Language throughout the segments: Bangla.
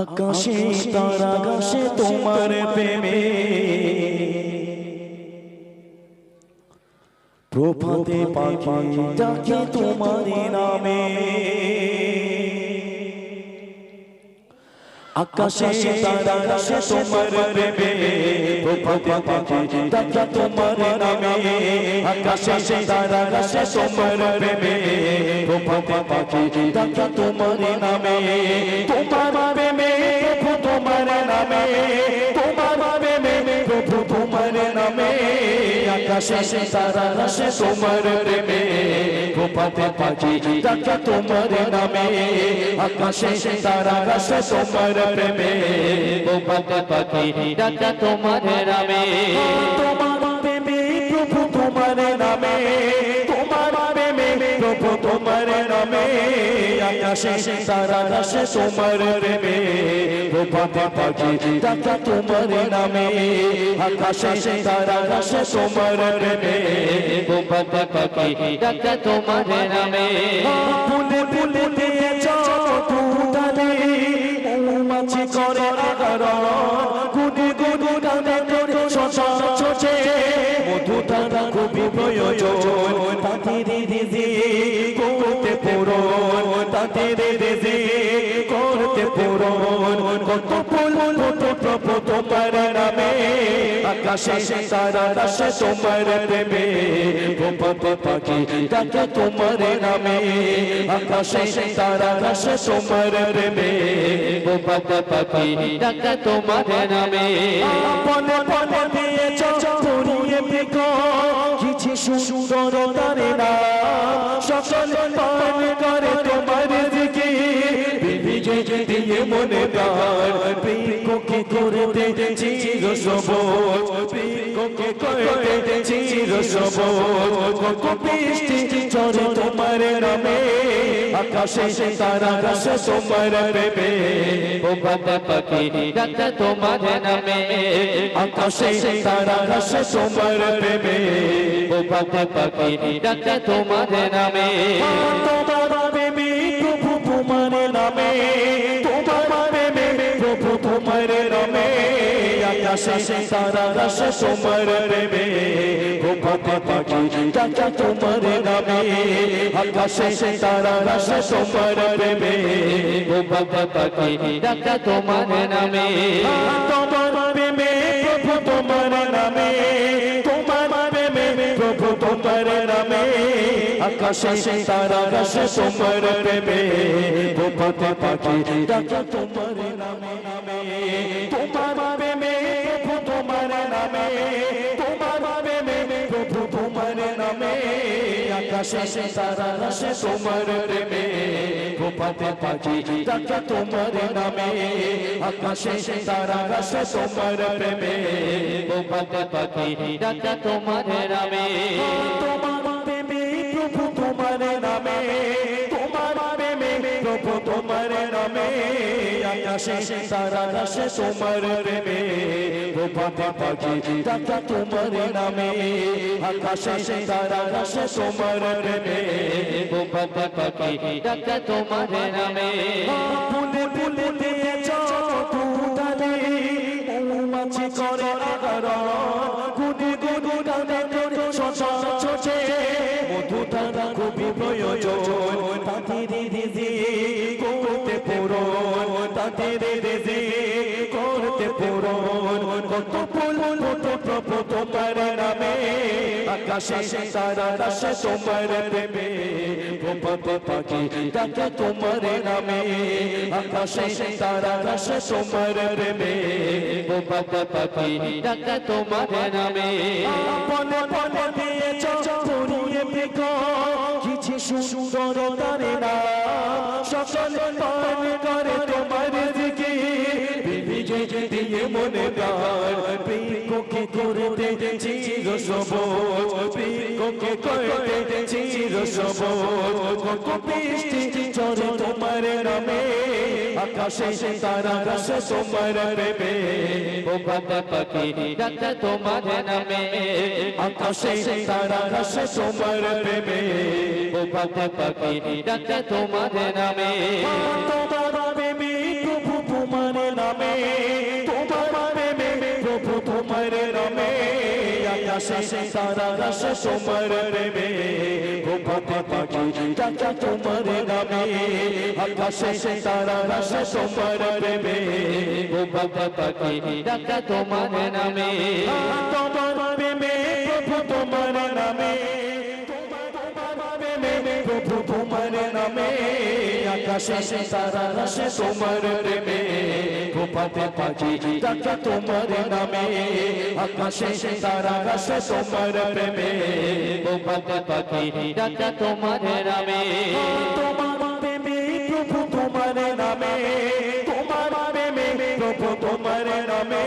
আকাশে তারা আকাশে তোমার প্রেমে। প্রভাতে পাখি ডাকে তোমার নামে। আকাশে তারা আকাশে তোমার প্রেমে। প্রভাতে পাখি ডাকে তোমার নামে। আকাশে তারা আকাশে তোমার প্রেমে। প্রভাতে পাখি ডাকে তোমার নামে। তোমার নামে, তোমার প্রেমে প্রভু তোমার নামে, আকাশে তারা আকাশে তোমার প্রেমে। প্রভাতে পাখি ডাকে তোমার নামে, আকাশে তারা আকাশে তোমার প্রেমে। গোপাতে পাখি ডাকা তোমার নামে। তোমার প্রেমে প্রভু তোমার নামে। প্রভু তোমার নামে। আকাশে তারা আকাশে তোমার প্রেমে। প্রভাতে পাখি ডাকা তোমার নামে, আকাশে তারা আকাশে তোমার প্রেমে। গোপাতে পাখি ডাকা তোমার নামে। ফুলে ফুলে দিয়েছ ফুটালে মৌমাছি করে আগারণ পূরণ কত ফুল, কত প্রভু তোমার নামে। আকাশে তারা আকাশে তোমার প্রেমে গোপত পাখি ডাকে তোমার নামে। আকাশে তারা আকাশে তোমার প্রেমে গোপাতে পাখি ডাকা তোমার নামে। পনে পনে দিয়েছ পুরিয়ে পিক কিছু সুন্দর তারে না সকল করে তোমার দিকে। বিজয় দিয়ে মনে প্রাণ পিককে করে দে চির সবুজ পিককে করে দে চির সবুজ কত বৃষ্টি চরে তোমার নামে, আকাশে তারা আকাশে তোমার প্রেমে গোপাতে পাখি ডাকা তোমার নামে, আকাশে তারা আকাশে তোমার প্রেমে গোপাতে পাখি ডাকা তোমার নামে। তোমার আকাশে তারা আকাশে তোমার প্রেমে। গোপাতে পাখি ডাকা তোমার নামে। আকাশে তারা আকাশে তোমার প্রেমে। গোপাতে পাখি ডাকা তোমার নামে। তোমার প্রেমে, প্রভু তোমার নামে। তোমার প্রেমে, প্রভু তোমার নামে। আকাশে তারা আকাশে তোমার প্রেমে। গোপতে পাখি ডাকা তোমার নামে। তোমার তারা আকাশে তোমার প্রেমে গোপাতে পাখি ডাকা তোমার নামে, আকাশে সারা আকাশে তোমার প্রেমে গোপাতে পাখি ডাকা তোমার নামে। তোমার প্রেমে প্রভু তোমার নামে প্রভু তোমার নামে, আকাশে তারা আকাশে তোমার প্রেমে গোপাতে পাখি ডাকা তোমার নামে, আকাশে তারা আকাশে তোমার প্রেমে গোপাতে পাখি ডাকা তোমার নামে। ফুলে ফুলে তাদের দিদি করতে পূরণ কত ফুল কত প্রভু তোমার নামে। আকাশে তারা আকাশে তোমার প্রেমে। গোপত পাখি ডাকে তোমার নামে। আকাশে তারা আকাশে তোমার প্রেমে। গোপাতে পাখি ডাকা তোমার নামে। পনে পনে দিয়েছ পুরিয়ে পিক কিছু সুন্দর তারে না সকল পান করে তোমার দিয়ে মনে প্রাণ পিককে করে দে চির সবুজ পিককে করে দে চির সবুজ কত বৃষ্টি চরে তোমার নামে আকাশে তারা আকাশে তোমার প্রেমে গোপাতে পাখি ডাকা তোমার নামে আকাশে তারা আকাশে তোমার প্রেমে গোপাতে পাখি ডাকা তোমার নামে তোমার আকাশে সারা রাস তোমার প্রেমে ঘুমাতে পাখি চাচা তোমার নামে আকাশে সারা রাস তোমার প্রেমে ঘুমাতে পাখি চাচা তোমার নামে তোমার প্রেমে প্রভু তোমার নামে প্রভু তোমার নামে, আকাশে তারা রাশে তোমার প্রেমে। গোপাতে পাখি ডাকে তোমার নামে, আকাশে তারা রাশে তোমার প্রেমে। বাবা পাখি ডাকা তোমার নামে। তোমার প্রেমে প্রভু তোমার নামে, তোমার প্রেমে প্রভু তোমার নামে।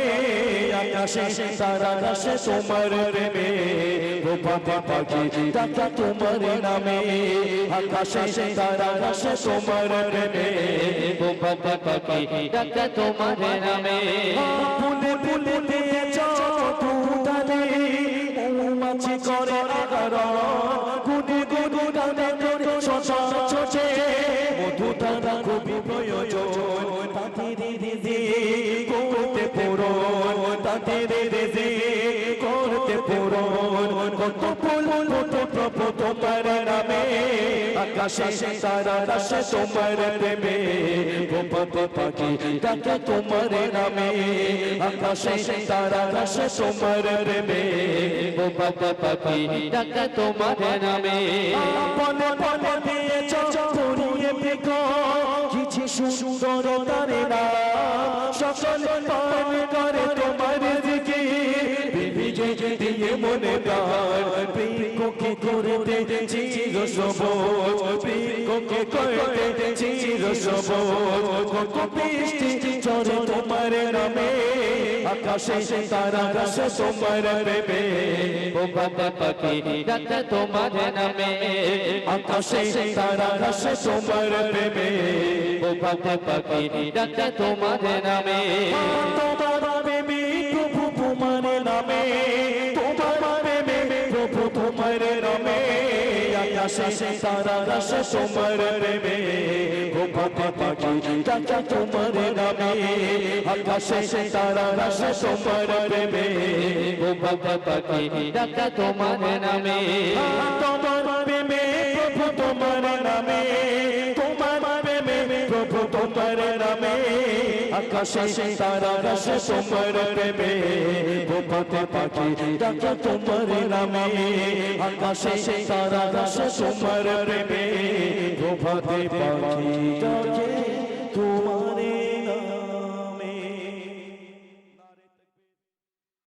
আকাশে, তারা রাশে তোমার প্রেমে। গোপাতে পাখি ডাকা তোমার নামে। আকাশে, তারা রাশে তোমার প্রেমে। বাবা পাখি ডাকা তোমার নামে। ফুলে ফুলে তাদের দিদি করতে পূরণ কত ফুল কত প্রভু তোমার নামে। আকাশে তারা রাশে তোমার প্রেমে। গোপত পাখি ডাকে তোমার নামে। আকাশে তারা রাশে তোমার প্রেমে। বাবা পাখি ডাকা তোমার নামে। বলে বলে দিয়েছ পুরিয়ে দেখো। কিছু সুন্দর তারে না সকলে পান করে তোমার দিয়ে মনে প্রাণ, প্রিয়কে করতে চির সবুজ প্রিয়কে করতে চির সবুজ কত বৃষ্টি চরে তোমার নামে, আকাশে তারা রাশে তোমার প্রেমে ও বাবা পাখি ডাকা তোমার নামে, আকাশে তারা রাশে তোমার প্রেমে ও বাবা পাখি ডাকা তোমার নামে। তারা রাশে তোমার প্রেমে গোপাতে পাখি চাচা তোমার নামে। আকাশে তারা রাশে তোমার প্রেমে বাবা পাখি চাচা তোমার নামে। তোমার প্রেমে, প্রভু তোমার নামে। তোমার প্রভু তোমার নামে, আকাশে তারা রসে তোমার প্রেমে। ভূপতে পাখি ডাকে তোমার নামে, আকাশে তারা রসে তোমার প্রেমে। ভূপতে পাখি ডাকে